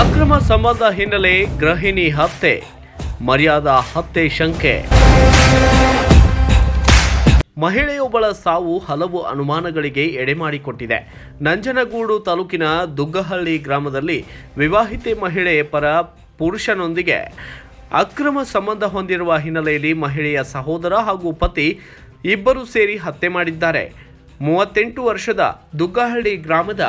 ಅಕ್ರಮ ಸಂಬಂಧ ಹಿನ್ನೆಲೆ ಗೃಹಿಣಿ ಹತ್ಯೆ, ಮರ್ಯಾದಾ ಹತ್ಯೆ ಶಂಕೆ. ಮಹಿಳೆಯೊಬ್ಬಳ ಸಾವು ಹಲವು ಅನುಮಾನಗಳಿಗೆ ಎಡೆಮಾಡಿಕೊಟ್ಟಿದೆ. ನಂಜನಗೂಡು ತಾಲೂಕಿನ ದುಗ್ಗಹಳ್ಳಿ ಗ್ರಾಮದಲ್ಲಿ ವಿವಾಹಿತೆ ಮಹಿಳೆ ಪರ ಪುರುಷನೊಂದಿಗೆ ಅಕ್ರಮ ಸಂಬಂಧ ಹೊಂದಿರುವ ಹಿನ್ನೆಲೆಯಲ್ಲಿ ಮಹಿಳೆಯ ಸಹೋದರ ಹಾಗೂ ಪತಿ ಇಬ್ಬರು ಸೇರಿ ಹತ್ಯೆ ಮಾಡಿದ್ದಾರೆ. ಮೂವತ್ತೆಂಟು ವರ್ಷದ ದುಗ್ಗಹಳ್ಳಿ ಗ್ರಾಮದ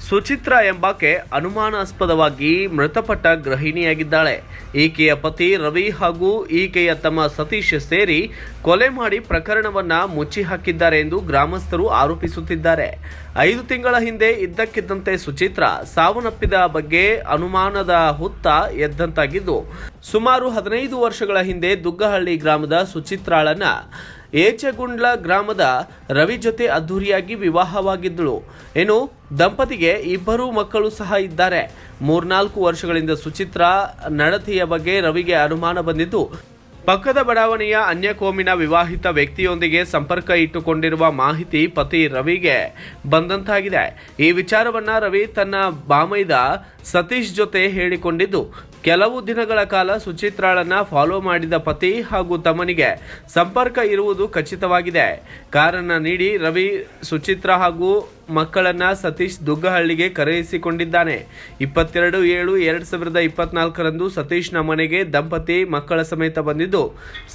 ಸುಚಿತ್ರಾ ಎಂಬಾಕೆ ಅನುಮಾನಾಸ್ಪದವಾಗಿ ಮೃತಪಟ್ಟ ಗೃಹಿಣಿಯಾಗಿದ್ದಾಳೆ. ಈಕೆಯ ಪತಿ ರವಿ ಹಾಗೂ ಈಕೆಯ ತಮ್ಮ ಸತೀಶ್ ಸೇರಿ ಕೊಲೆ ಮಾಡಿ ಪ್ರಕರಣವನ್ನ ಮುಚ್ಚಿ ಹಾಕಿದ್ದಾರೆ ಎಂದು ಗ್ರಾಮಸ್ಥರು ಆರೋಪಿಸುತ್ತಿದ್ದಾರೆ. ಐದು ತಿಂಗಳ ಹಿಂದೆ ಇದ್ದಕ್ಕಿದ್ದಂತೆ ಸುಚಿತ್ರ ಸಾವನ್ನಪ್ಪಿದ ಬಗ್ಗೆ ಅನುಮಾನದ ಹುತ್ತ ಎದ್ದಂತಾಗಿದ್ದು, ಸುಮಾರು ಹದಿನೈದು ವರ್ಷಗಳ ಹಿಂದೆ ದುಗ್ಗಹಳ್ಳಿ ಗ್ರಾಮದ ಸುಚಿತ್ರಾಳನ್ನ ಏಚಗುಂಡ್ಲ ಗ್ರಾಮದ ರವಿ ಜೊತೆ ಅದ್ಧೂರಿಯಾಗಿ ವಿವಾಹವಾಗಿದ್ದಳು. ಏನು ದಂಪತಿಗೆ ಇಬ್ಬರು ಮಕ್ಕಳು ಸಹ ಇದ್ದಾರೆ. ಮೂರ್ನಾಲ್ಕು ವರ್ಷಗಳಿಂದ ಸುಚಿತ್ರ ನಡತೆಯ ಬಗ್ಗೆ ರವಿಗೆ ಅನುಮಾನ ಬಂದಿದ್ದು, ಪಕ್ಕದ ಬಡಾವಣೆಯ ಅನ್ಯ ಕೋಮಿನ ವಿವಾಹಿತ ವ್ಯಕ್ತಿಯೊಂದಿಗೆ ಸಂಪರ್ಕ ಇಟ್ಟುಕೊಂಡಿರುವ ಮಾಹಿತಿ ಪತಿ ರವಿಗೆ ಬಂದಂತಾಗಿದೆ. ಈ ವಿಚಾರವನ್ನ ರವಿ ತನ್ನ ಬಾಮೈದ ಸತೀಶ್ ಜೊತೆ ಹೇಳಿಕೊಂಡಿದ್ದು ಕೆಲವು ದಿನಗಳ ಕಾಲ ಸುಚಿತ್ರಾಳನ್ನ ಫಾಲೋ ಮಾಡಿದ ಪತಿ ಹಾಗೂ ತಮ್ಮನಿಗೆ ಸಂಪರ್ಕ ಇರುವುದು ಖಚಿತವಾಗಿದೆ. ಕಾರನ್ನ ನೀಡಿ ರವಿ, ಸುಚಿತ್ರ ಹಾಗೂ ಮಕ್ಕಳನ್ನ ಸತೀಶ್ ದುಗ್ಗಹಳ್ಳಿಗೆ ಕರೆಯಿಸಿಕೊಂಡಿದ್ದಾನೆ. ಇಪ್ಪತ್ತೆರಡು ಏಳು ಎರಡು ಸಾವಿರದ ಇಪ್ಪತ್ನಾಲ್ಕರಂದು ಸತೀಶ್ನ ಮನೆಗೆ ದಂಪತಿ ಮಕ್ಕಳ ಸಮೇತ ಬಂದಿದ್ದು.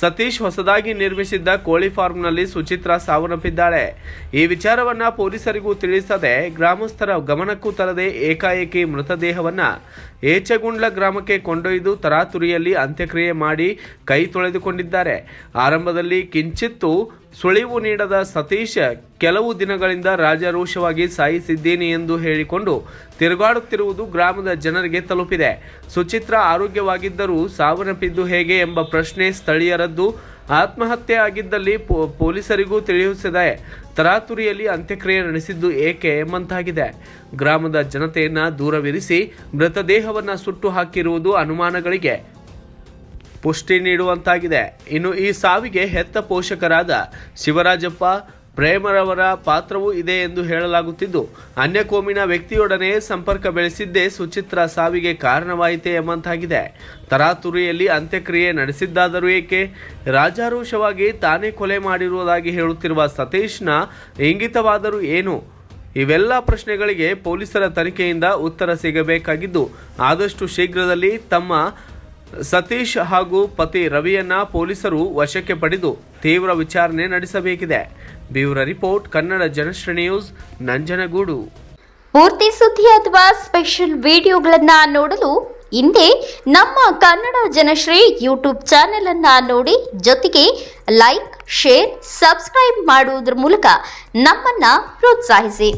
ಸತೀಶ್ ಹೊಸದಾಗಿ ನಿರ್ಮಿಸಿದ್ದ ಕೋಳಿ ಫಾರ್ಮ್ನಲ್ಲಿ ಸುಚಿತ್ರ ಸಾವನ್ನಪ್ಪಿದ್ದಾಳೆ. ಈ ವಿಚಾರವನ್ನ ಪೊಲೀಸರಿಗೂ ತಿಳಿಸದೆ ಗ್ರಾಮಸ್ಥರ ಗಮನಕ್ಕೂ ತರದೆ ಏಕಾಏಕಿ ಮೃತದೇಹವನ್ನ ಏಚಗುಂಡ್ಲ ಗ್ರಾಮಕ್ಕೆ ಕೊಂಡೊಯ್ದು ತರಾತುರಿಯಲ್ಲಿ ಅಂತ್ಯಕ್ರಿಯೆ ಮಾಡಿ ಕೈ ತೊಳೆದುಕೊಂಡಿದ್ದಾರೆ. ಆರಂಭದಲ್ಲಿ ಕಿಂಚಿತ್ತು ಸುಳಿವು ನೀಡದ ಸತೀಶ್ ಕೆಲವು ದಿನಗಳಿಂದ ರಾಜಾರೋಷವಾಗಿ ಸಾಯಿಸಿದ್ದೇನೆ ಎಂದು ಹೇಳಿಕೊಂಡು ತಿರುಗಾಡುತ್ತಿರುವುದು ಗ್ರಾಮದ ಜನರಿಗೆ ತಲುಪಿದೆ. ಸುಚಿತ್ರ ಆರೋಗ್ಯವಾಗಿದ್ದರೂ ಸಾವನ್ನಪ್ಪಿದ್ದು ಹೇಗೆ ಎಂಬ ಪ್ರಶ್ನೆ ಸ್ಥಳೀಯರದ್ದು. ಆತ್ಮಹತ್ಯೆ ಆಗಿದ್ದಲ್ಲಿ ಪೊಲೀಸರಿಗೂ ತಿಳಿಸಿದೆ ತರಾತುರಿಯಲ್ಲಿ ಅಂತ್ಯಕ್ರಿಯೆ ನಡೆಸಿದ್ದು ಏಕೆ ಎಂಬಂತಾಗಿದೆ. ಗ್ರಾಮದ ಜನತೆಯನ್ನು ದೂರವಿರಿಸಿ ಮೃತದೇಹವನ್ನು ಸುಟ್ಟು ಹಾಕಿರುವುದು ಅನುಮಾನಗಳಿಗೆ ಪುಷ್ಟಿ ನೀಡುವಂತಾಗಿದೆ. ಇನ್ನು ಈ ಸಾವಿಗೆ ಹೆತ್ತ ಪೋಷಕರಾದ ಶಿವರಾಜಪ್ಪ ಪ್ರೇಮರವರ ಪಾತ್ರವೂ ಇದೆ ಎಂದು ಹೇಳಲಾಗುತ್ತಿದ್ದು, ಅನ್ಯಕೋಮಿನ ವ್ಯಕ್ತಿಯೊಡನೆ ಸಂಪರ್ಕ ಬೆಳೆಸಿದ್ದೇ ಸುಚಿತ್ರ ಸಾವಿಗೆ ಕಾರಣವಾಯಿತೆ ಎಂಬಂತಾಗಿದೆ. ತರಾತುರಿಯಲ್ಲಿ ಅಂತ್ಯಕ್ರಿಯೆ ನಡೆಸಿದ್ದಾದರೂ ಏಕೆ? ರಾಜಾರೋಷವಾಗಿ ತಾನೇ ಕೊಲೆ ಮಾಡಿರುವುದಾಗಿ ಹೇಳುತ್ತಿರುವ ಸತೀಶ್ನ ಇಂಗಿತವಾದರೂ ಏನು? ಇವೆಲ್ಲ ಪ್ರಶ್ನೆಗಳಿಗೆ ಪೊಲೀಸರ ತನಿಖೆಯಿಂದ ಉತ್ತರ ಸಿಗಬೇಕಾಗಿದ್ದು, ಆದಷ್ಟು ಶೀಘ್ರದಲ್ಲಿ ತಮ್ಮ ಸತೀಶ್ ಹಾಗೂ ಪತಿ ರವಿಯನ್ನ ಪೊಲೀಸರು ವಶಕ್ಕೆ ಪಡೆದು ತೀವ್ರ ವಿಚಾರಣೆ ನಡೆಸಬೇಕಿದೆ. Bureau report, Kannada Janashree news, Nanjangud. ಪೂರ್ತಿ ಸುದ್ದಿ ಅಥವಾ ಸ್ಪೆಷಲ್ ವಿಡಿಯೋಗಳನ್ನ ನೋಡಲು ಹಿಂದೆ ನಮ್ಮ ಕನ್ನಡ ಜನಶ್ರೀ ಯೂಟ್ಯೂಬ್ ಚಾನೆಲ್ ಅನ್ನ ನೋಡಿ. ಜೊತೆಗೆ ಲೈಕ್, ಶೇರ್, ಸಬ್ಸ್ಕ್ರೈಬ್ ಮಾಡುವುದರ ಮೂಲಕ ನಮ್ಮನ್ನ ಪ್ರೋತ್ಸಾಹಿಸಿ.